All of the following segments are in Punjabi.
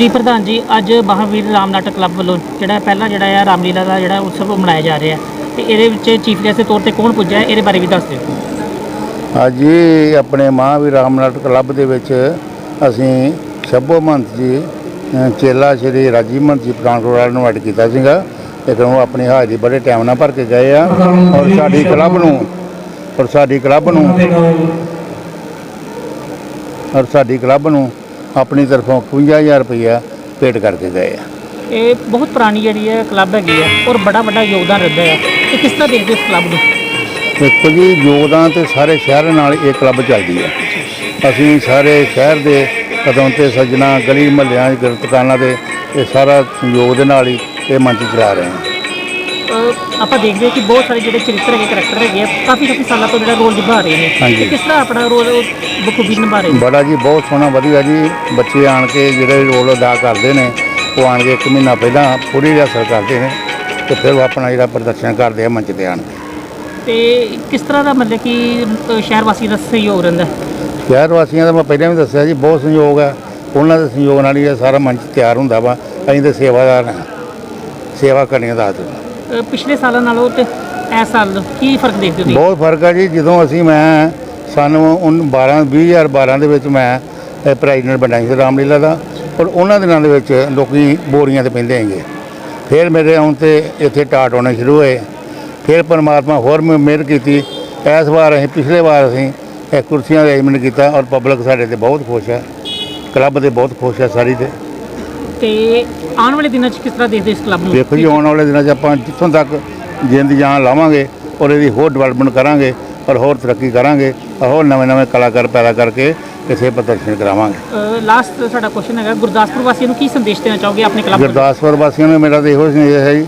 ਜੀ ਪ੍ਰਧਾਨ ਜੀ ਅੱਜ ਮਹਾਵੀਰ ਰਾਮਨਾਟ ਕਲੱਬ ਵੱਲੋਂ ਜਿਹੜਾ ਪਹਿਲਾ ਜਿਹੜਾ ਆ ਰਾਮਲੀਲਾ ਦਾ ਜਿਹੜਾ ਉਤਸਵ ਮਨਾਇਆ ਜਾ ਰਿਹਾ। ਹੈ ਤੇ ਇਹਦੇ ਵਿੱਚ ਚੀਫ ਗੈਸਟ ਦੇ ਤੌਰ ਤੇ ਕੌਣ ਪੁੱਜਾ ਹੈ ਇਹਦੇ ਬਾਰੇ ਵੀ ਦੱਸ ਦਿਓ। ਅੱਜ ਇਹ ਆਪਣੇ ਮਹਾਂਵੀਰ ਰਾਮਨਾਟ ਕਲੱਬ ਦੇ ਵਿੱਚ ਅਸੀਂ ਸ਼ੱਭੋ ਮਹੰਤ ਜੀ ਅ, ਚੇਲਾ ਸ਼੍ਰੀ ਰਾਜੀਵ ਮਹੰਤ ਜੀ ਪਠਾਨਕੋਟ ਵਾਲਿਆਂ ਨੂੰ ਐਡ ਕੀਤਾ ਸੀਗਾ। ਲੇਕਿਨ ਉਹ ਆਪਣੀ ਹਾਜ਼ਰੀ ਬੜੇ ਟਾਈਮ ਨਾਲ ਭਰ ਕੇ ਗਏ ਆ। ਔਰ ਸਾਡੀ ਕਲੱਬ ਨੂੰ ਔਰ ਸਾਡੀ ਕਲੱਬ ਨੂੰ ਔਰ ਸਾਡੀ ਕਲੱਬ ਨੂੰ ਆਪਣੀ ਤਰਫੋਂ 51000 ਰੁਪਈਆ ਪੇਡ ਕਰਕੇ ਗਏ ਆ। ਇਹ ਬਹੁਤ ਪੁਰਾਣੀ ਜਿਹੜੀ ਹੈ ਕਲੱਬ ਹੈਗੀ ਹੈ ਔਰ ਬੜਾ ਵੱਡਾ ਯੋਗਦਾਨ ਰਹਿੰਦਾ ਹੈ। ਤੇ ਕਿਸ ਤਰ੍ਹਾਂ ਦੇਖਦੇ ਇਸ ਕਲੱਬ ਨੂੰ? ਦੇਖੋ ਜੀ ਯੋਗਦਾਨ ਤੇ ਸਾਰੇ ਸ਼ਹਿਰ ਨਾਲ ਇਹ ਕਲੱਬ ਚੱਲਦੀ ਹੈ। ਅਸੀਂ ਸਾਰੇ ਸ਼ਹਿਰ ਦੇ ਕਦਮ ਤੇ ਸੱਜਣਾ ਗਲੀ ਮਹੱਲਿਆਂ ਦੇ ਦੁਕਾਨਾਂ ਦੇ ਇਹ ਸਾਰਾ ਸੰਯੋਗ ਦੇ ਨਾਲ ਹੀ ਇਹ ਮੰਚ ਚਲਾ ਰਹੇ ਹਾਂ। ਆਪਾਂ ਦੇਖਦੇ ਹਾਂ ਕਿ ਬਹੁਤ ਸਾਰੇ ਜਿਹੜੇ ਚਰਿੱਤਰ ਹੈਗੇ ਕਰੈਕਟਰ ਹੈਗੇ ਆ ਕਾਫੀ ਕਾਫੀ ਸਾਲਾਂ ਤੋਂ ਜਿਹੜਾ ਰੋਲ ਨਿਭਾ ਰਹੇ ਨੇ। ਹਾਂਜੀ। ਤੇ ਕਿਸ ਤਰ੍ਹਾਂ ਆਪਣਾ ਰੋਲ ਬਖੂਬੀ ਨਿਭਾ ਰਹੇ ਨੇ? ਬੜਾ ਜੀ ਬਹੁਤ ਸੋਹਣਾ ਵਧੀਆ ਜੀ। ਬੱਚੇ ਆਣ ਕੇ ਜਿਹੜੇ ਰੋਲ ਅਦਾ ਕਰਦੇ ਨੇ ਉਹ ਆਣ ਕੇ ਇੱਕ ਮਹੀਨਾ ਪਹਿਲਾਂ ਪੂਰੀ ਰਿਹਰਸਲ ਕਰਦੇ ਨੇ ਤੇ ਫਿਰ ਉਹ ਆਪਣਾ ਜਿਹੜਾ ਪ੍ਰਦਰਸ਼ਨ ਕਰਦੇ ਆ ਮੰਚ ਤੇ ਆਣ ਕੇ। ਤੇ ਕਿਸ ਤਰ੍ਹਾਂ ਦਾ ਮਤਲਬ ਕਿ ਸ਼ਹਿਰ ਵਾਸੀ ਦਾ ਸਹਿਯੋਗ ਰਹਿੰਦਾ? ਹੈ? ਸ਼ਹਿਰ ਵਾਸੀਆਂ ਦਾ ਮੈਂ ਪਹਿਲਾਂ ਵੀ ਦੱਸਿਆ ਜੀ ਬਹੁਤ ਸੰਯੋਗ ਹੈ ਉਹਨਾਂ ਦੇ ਸੰਯੋਗ ਨਾਲ ਹੀ ਇਹ ਸਾਰਾ ਮੰਚ ਤਿਆਰ ਹੁੰਦਾ ਵਾ। ਅਸੀਂ ਤੇ ਸੇਵਾਦਾਰ ਹਾਂ। ਸੇਵਾ ਕਰਨੀ ਦਾ ਆਦਤ ਪਿਛਲੇ ਸਾਲਾਂ ਨਾਲੋਂ ਤੇ ਇਸ ਸਾਲ ਕੀ ਫ਼ਰਕ ਦੇਖਦੇ ਹੋ ਤੁਸੀਂ? ਬਹੁਤ ਫ਼ਰਕ ਹੈ ਜੀ, ਜਦੋਂ ਅਸੀਂ ਮੈਂ ਸਾਨੂੰ 12 2012 ਦੇ ਵਿੱਚ ਮੈਂ ਪ੍ਰੈਜ਼ੀਡੈਂਟ ਬਣਾਈ ਸੀ ਰਾਮਲੀਲਾ ਦਾ ਔਰ ਉਹਨਾਂ ਦਿਨਾਂ ਦੇ ਵਿੱਚ ਲੋਕੀ ਬੋਰੀਆਂ ਤੇ ਪੈਂਦੇ ਹੈਗੇ ਫਿਰ ਮੇਰੇ ਆਉਣ ਤੇ ਇੱਥੇ ਟਾਟ ਹੋਣੇ ਸ਼ੁਰੂ ਹੋਏ। ਫਿਰ ਪਰਮਾਤਮਾ ਹੋਰ ਮ- ਮਿਹਰ ਕੀਤੀ। ਇਸ ਵਾਰ ਅਸੀਂ, ਪਿਛਲੇ ਵਾਰ ਅਸੀਂ ਇਹ ਕੁਰਸੀਆਂ ਦਾ ਅਰੇਂਜਮੈਂਟ ਕੀਤਾ ਔਰ ਪਬਲਿਕ ਸਾਡੇ ਤੇ ਬਹੁਤ ਖੁਸ਼ ਹੈ ਕਲੱਬ ਦੇ ਬਹੁਤ ਖੁਸ਼ ਹੈ ਸਾਰੀ ਤੇ। ਤੇ ਆਉਣ ਵਾਲੇ ਦਿਨਾਂ 'ਚ ਕਿਸ ਤਰ੍ਹਾਂ ਦੇਖਦੇ ਇਸ ਕਲੱਬ ਨੂੰ? ਦੇਖੋ ਜੀ ਆਉਣ ਵਾਲੇ ਦਿਨਾਂ 'ਚ ਆਪਾਂ ਜਿੱਥੋਂ ਤੱਕ ਜਿੰਦ ਜਾਨ ਲਾਵਾਂਗੇ ਔਰ ਇਹਦੀ ਹੋਰ ਡਿਵੈਲਪਮੈਂਟ ਕਰਾਂਗੇ ਔਰ ਹੋਰ ਤਰੱਕੀ ਕਰਾਂਗੇ ਔਰ ਹੋਰ ਨਵੇਂ ਨਵੇਂ ਕਲਾਕਾਰ ਪੈਦਾ ਕਰਕੇ ਇਸੇ ਪ੍ਰਦਰਸ਼ਨ ਕਰਾਵਾਂਗੇ। ਲਾਸਟ ਸਾਡਾ ਕੁਐਸਚਨ ਹੈਗਾ ਗੁਰਦਾਸਪੁਰ ਵਾਸੀਆਂ ਨੂੰ ਕੀ ਸੰਦੇਸ਼ ਦੇਣਾ ਚਾਹੋਗੇ ਆਪਣੇ ਕਲੱਬ ਨੂੰ? ਗੁਰਦਾਸਪੁਰ ਵਾਸੀਆਂ ਨੂੰ ਮੇਰਾ ਤਾਂ ਇਹੋ ਸੁਨੇਹਾ ਹੈ ਜੀ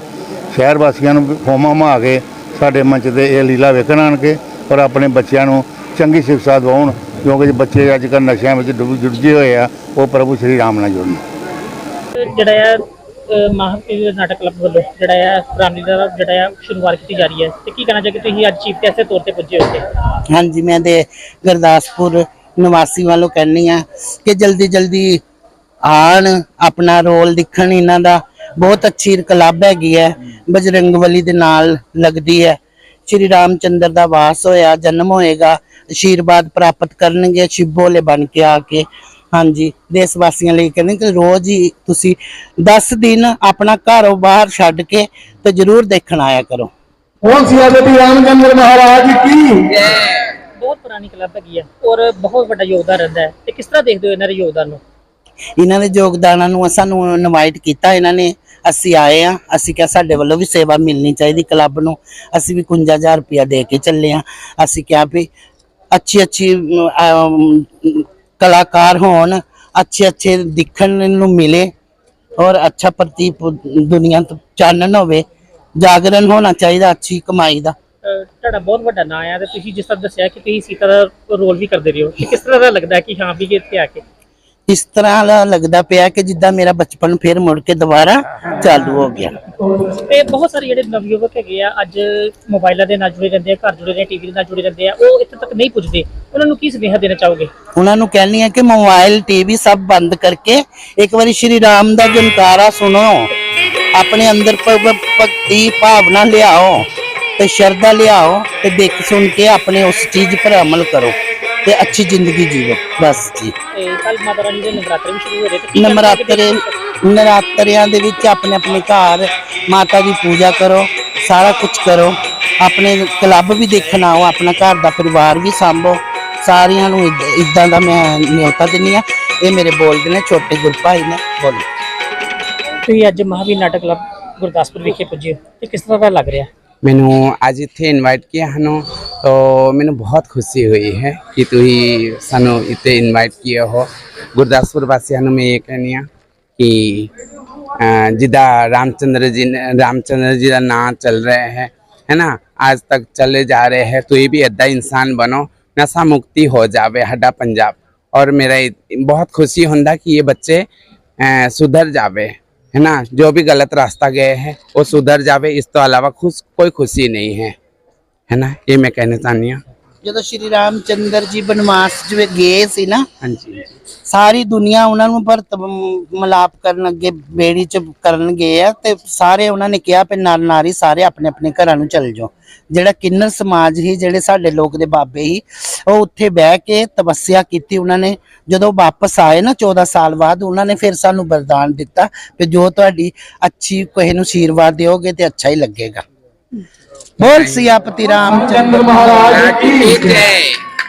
ਸ਼ਹਿਰ ਵਾਸੀਆਂ ਨੂੰ ਹੋਮਾ ਮਾ ਕੇ ਸਾਡੇ ਮੰਚ ਤੇ ਇਹ ਲੀਲਾ ਵੇਖਣ ਆਣ ਕੇ ਔਰ ਆਪਣੇ ਬੱਚਿਆਂ ਨੂੰ ਚੰਗੀ ਸਿੱਖਿਆ ਦਿਵਾਉਣ ਕਿਉਂਕਿ ਜੇ ਬੱਚੇ ਅੱਜ ਕੱਲ੍ਹ ਨਸ਼ਿਆਂ ਵਿੱਚ ਡੁੱਬ ਜੁੜਜੇ ਹੋਏ ਆ ਉਹ ਪ੍ਰਭੂ ਸ਼੍ਰੀ ਰਾਮ ਨਾਲ ਜੁੜਨ। ਜਿਹੜਾ ਆ, ਅਹ ਨਾਟਕ ਕਲੱਬ ਵੱਲੋਂ ਜਿਹੜਾ ਆ ਰਾਮਲੀਲਾ ਦਾ ਜਿਹੜਾ ਆ, ਸ਼ੁਰੂਆਤ ਕੀਤੀ ਜਾ ਰਹੀ ਹੈ। ਤੇ ਕੀ ਕਹਿਣਾ ਚਾਹੋਗੇ ਤੁਸੀਂ ਅੱਜ ਚੀਫ ਗੈਸਟ ਦੇ ਤੌਰ ਤੇ ਪੁੱਜੇ ਹੋ ਇੱਥੇ ਹਾਂਜੀ, ਮੈਂ ਤੇ ਗੁਰਦਾਸਪੁਰ ਨਿਵਾਸੀ ਵੱਲੋਂ ਕਹਿੰਨੀ ਆ ਕਿ ਜਲਦੀ ਜਲਦੀ ਆਣ, ਆਪਣਾ ਰੋਲ ਦਿਖਣ। ਇਹਨਾਂ ਦਾ ਬਹੁਤ ਅੱਛੀ ਕਲੱਬ ਹੈਗੀ ਹੈ ਬਜਰੰਗਬਲੀ ਦੇ ਨਾਲ ਲੱਗਦੀ ਹੈ। ਸ਼੍ਰੀ ਰਾਮਚੰਦਰ ਦਾ ਵਾਸ ਹੋਇਆ, ਜਨਮ ਹੋਏਗਾ, ਅਸ਼ੀਰਵਾਦ ਪ੍ਰਾਪਤ ਕਰਨਗੇ, ਸ਼ਿਵ ਸ਼ਿਵੋਲੇ ਬਣ ਕੇ ਆ ਕੇ। ਹਾਂਜੀ ਦੇਸ਼ ਵਾਸੀਆਂ ਲਈ ਕਹਿੰਦੇ ਕਿ ਰੋਜ਼ ਹੀ ਤੁਸੀਂ 10 ਦਿਨ ਆਪਣਾ ਘਰੋਂ ਬਾਹਰ ਛੱਡ ਕੇ ਤੇ ਜ਼ਰੂਰ ਦੇਖਣ ਆਇਆ ਕਰੋ। ਕੌਣ ਸੀ ਆਦਿ ਰਾਮਚੰਦਰ ਮਹਾਰਾਜ ਕੀ? ਬਹੁਤ ਪੁਰਾਣੀ ਕਲੱਬ ਹੈਗੀ ਹੈ ਔਰ ਬਹੁਤ ਵੱਡਾ ਯੋਗਦਾਨ ਰਹਿੰਦਾ ਹੈ। ਤੇ ਕਿਸ ਤਰ੍ਹਾਂ ਦੇਖਦੇ ਹੋ ਇਹਨਾਂ ਦੇ ਯੋਗਦਾਨ ਨੂੰ? ਇਹਨਾਂ ਦੇ ਯੋਗਦਾਨਾਂ ਨੂੰ ਸਾਨੂੰ ਇਨਵਾਈਟ ਕੀਤਾ ਇਹਨਾਂ ਨੇ ਅਸੀਂ ਆਏ ਆ ਅਸੀਂ ਕਿਹਾ ਸਾਡੇ ਵੱਲੋਂ ਵੀ ਸੇਵਾ ਮਿਲਣੀ ਚਾਹੀਦੀ ਕਲੱਬ ਨੂੰ। ਅਸੀਂ ਵੀ 51000 ਰੁਪਇਆ ਦੇ ਕੇ ਚੱਲੇ ਆ ਅਸੀਂ ਕਿਹਾ ਵੀ ਅੱਛੀ ਅੱਛੀ ਕਲਾਕਾਰ ਹੋਣ, ਅੱਛੇ ਅੱਛੇ ਦਿਖਣ ਨੂੰ ਮਿਲੇ ਔਰ ਅੱਛਾ ਪ੍ਰਤੀਪ ਦੁਨੀਆ ਤੋਂ ਚਾਨਣ ਹੋਵੇ, ਜਾਗਰਣ ਹੋਣਾ ਚਾਹੀਦਾ, ਅੱਛੀ ਕਮਾਈ ਦਾ। ਤੁਹਾਡਾ ਬਹੁਤ ਵੱਡਾ ਨਾਂ ਆ ਤੇ ਤੁਸੀਂ ਜਿਸ ਤਰ੍ਹਾਂ ਦੱਸਿਆ ਕਿ ਤੁਸੀਂ ਸੀਤਾ ਦਾ ਰੋਲ ਵੀ ਕਰਦੇ ਰਹੇ ਹੋ ਕਿਸ ਤਰ੍ਹਾਂ ਦਾ ਲੱਗਦਾ ਕਿ ਹਾਂ ਵੀ ਇੱਥੇ ਆ ਕੇ? ਇਸ ਤਰ੍ਹਾਂ ਲੱਗਦਾ ਪਿਆ ਕਿ ਜਿੱਦਾਂ ਮੇਰਾ ਬਚਪਨ ਫਿਰ ਮੁੜ ਕੇ ਦੁਬਾਰਾ ਚਾਲੂ ਹੋ ਗਿਆ। ਤੇ ਬਹੁਤ ਸਾਰੇ ਜਿਹੜੇ ਨਵਯੁਵਕ ਹੈਗੇ ਆ ਅੱਜ ਮੋਬਾਈਲਾਂ ਦੇ ਨਾਲ ਜੁੜੇ ਰਹਿੰਦੇ ਆ ਘਰ ਜੁੜੇ ਰਹਿੰਦੇ ਟੀਵੀ ਦੇ ਨਾਲ ਜੁੜੇ ਰਹਿੰਦੇ ਆ ਉਹ ਇੱਥੇ ਤੱਕ ਨਹੀਂ ਪੁੱਜਦੇ। ਉਹਨਾਂ ਨੂੰ ਕੀ ਸੁਨੇਹਾ ਦੇਣਾ ਚਾਹੋਗੇ? ਉਹਨਾਂ ਨੂੰ ਕਹਿੰਨੀ ਹੈ ਕਿ ਮੋਬਾਈਲ ਟੀਵੀ ਸਭ ਬੰਦ ਕਰਕੇ ਇੱਕ ਵਾਰੀ ਸ਼੍ਰੀ ਰਾਮ ਦਾ ਜਨਕਾਰਾ ਸੁਣੋ। ਆਪਣੇ ਅੰਦਰ ਭਗਤੀ ਭਾਵਨਾ ਲਿਆਓ ਤੇ ਸ਼ਰਧਾ ਲਿਆਓ ਤੇ ਦੇਖ ਸੁਣ ਕੇ ਆਪਣੇ ਉਸ ਚੀਜ਼ ਪਰ ਅਮਲ ਕਰੋ। ਤੇ ਅੱਛੀ ਜ਼ਿੰਦਗੀ ਜੀਵੋ। ਬਸ ਜੀ। ਤੇ ਕੱਲ ਮਾਤਾ ਰਾਣੀ ਦੇ ਨਵਰਾਤਰੇ ਵੀ ਸ਼ੁਰੂ ਹੋ ਰਹੇ ਤੇ ਕੀ ਕਹਿਣਾ ਚਾਹੋਗੇ ਨਵਰਾਤਰੇ ਨਰਾਤਰਿਆਂ ਦੇ ਵਿੱਚ ਆਪਣੇ ਆਪਣੇ ਘਰ ਮਾਤਾ ਦੀ ਪੂਜਾ ਕਰੋ ਸਾਰਾ ਕੁਝ ਕਰੋ। ਆਪਣੇ ਕਲੱਬ ਵੀ ਦੇਖਣ ਆਓ ਆਪਣਾ ਘਰ ਦਾ ਪਰਿਵਾਰ ਵੀ ਸੰਭੋ। ਸਾਰਿਆਂ ਨੂੰ ਇਦਾਂ ਦਾ ਮੈਂ ਨਿਯੋਤਾ ਦਿੰਨੀ ਆ ਇਹ ਮੇਰੇ ਬੋਲਦੇ ਨੇ ਛੋਟੇ ਗੁਰਭਾਈ ਨੇ। ਬੋਲੋ। ਤੁਸੀਂ ਅੱਜ ਮਹਾਵੀਰ ਨਾਟਕ ਕਲੱਬ ਗੁਰਦਾਸਪੁਰ ਵਿਖੇ ਪੁੱਜੇ ਹੋ। ਤੇ ਕਿਸ ਤਰ੍ਹਾਂ ਦਾ ਲੱਗ ਰਿਹਾ? ਮੈਨੂੰ ਅੱਜ ਇੱਥੇ ਇਨਵਾਈਟ ਕੀਤਾ ਹਨ ਤੋ ਮੈਨੂੰ ਬਹੁਤ ਖੁਸ਼ੀ ਹੋਈ ਹੈ ਕਿ ਤੁਸੀਂ ਸਾਨੂੰ ਇੱਥੇ ਇਨਵਾਈਟ ਕੀਤਾ ਹੋ ਗੁਰਦਾਸਪੁਰ ਵਾਸੀਆਂ ਨੂੰ ਮੈਂ ਇਹ ਕਹਿੰਦੀ ਹਾਂ ਕਿ ਅਹ, ਜਿੱਦਾਂ ਰਾਮਚੰਦਰ ਜੀ ਨੇ ਰਾਮਚੰਦਰ ਜੀ ਦਾ ਨਾਂ ਚੱਲ ਰਿਹਾ ਹੈ ਹੈ ਨਾ ਅੱਜ ਤੱਕ ਚਲੇ ਜਾ ਰਹੇ ਹੈ ਤੁਸੀਂ ਵੀ ਏਦਾਂ ਇਨਸਾਨ ਬਣੋ ਨਸ਼ਾ ਮੁਕਤੀ ਹੋ ਜਾਵੇ ਸਾਡਾ ਪੰਜਾਬ ਔਰ ਮੇਰਾ ਇਹ ਬਹੁਤ ਖੁਸ਼ੀ ਹੁੰਦਾ ਕਿ ਇਹ ਬੱਚੇ ਅਹ, ਸੁਧਰ ਜਾਵੇ है ना जो भी गलत रास्ता गए हैं वो सुधर जावे इस तो अलावा खुश कोई खुशी नहीं है है ना ये मैं कहना चाहनी हूँ ਜਦੋਂ ਸ਼੍ਰੀ ਰਾਮਚੰਦਰ ਜੀ ਬਨਵਾਸ ਚ ਗਏ ਸੀ ਨਾ जी ਸਾਰੀ ਦੁਨੀਆ ਉਹਨਾਂ ਨੂੰ ਭਰਤ ਮਿਲਾਪ ਕਰਨ ਅੱਗੇ ਬੇੜੀ ਚ ਕਰਨ ਗਏ ਆ ਤੇ ਸਾਰੇ ਉਹਨਾਂ ਨੇ ਕਿਹਾ ਵੀ ਨਰ ਨਾਰੀ ਸਾਰੇ ਆਪਣੇ ਆਪਣੇ ਘਰਾਂ ਨੂੰ ਚੱਲ ਜਾਓ। ਜਿਹੜਾ ਕਿੰਨਰ ਸਮਾਜ ਹੀ ਜਿਹੜੇ ਸਾਡੇ ਲੋਕ ਦੇ ਬਾਬੇ ਹੀ ਉਹ ਉੱਥੇ ਬਹਿ ਕੇ ਤਪੱਸਿਆ ਕੀਤੀ ਉਹਨਾਂ ਨੇ। ਜਦੋਂ ਵਾਪਸ ਆਏ ਨਾ 14 ਸਾਲ ਬਾਅਦ ਉਹਨਾਂ ਨੇ ਫਿਰ ਸਾਨੂੰ ਵਰਦਾਨ ਦਿੱਤਾ ਕਿ ਜੋ ਤੁਹਾਡੀ ਅੱਛੀ ਕਿਸੇ ਨੂੰ ਆਸ਼ੀਰਵਾਦ ਦਿਓਗੇ ਤੇ ਅੱਛਾ ਹੀ ਲੱਗੇਗਾ। बोल सियापति रामचंद्र महाराज की जय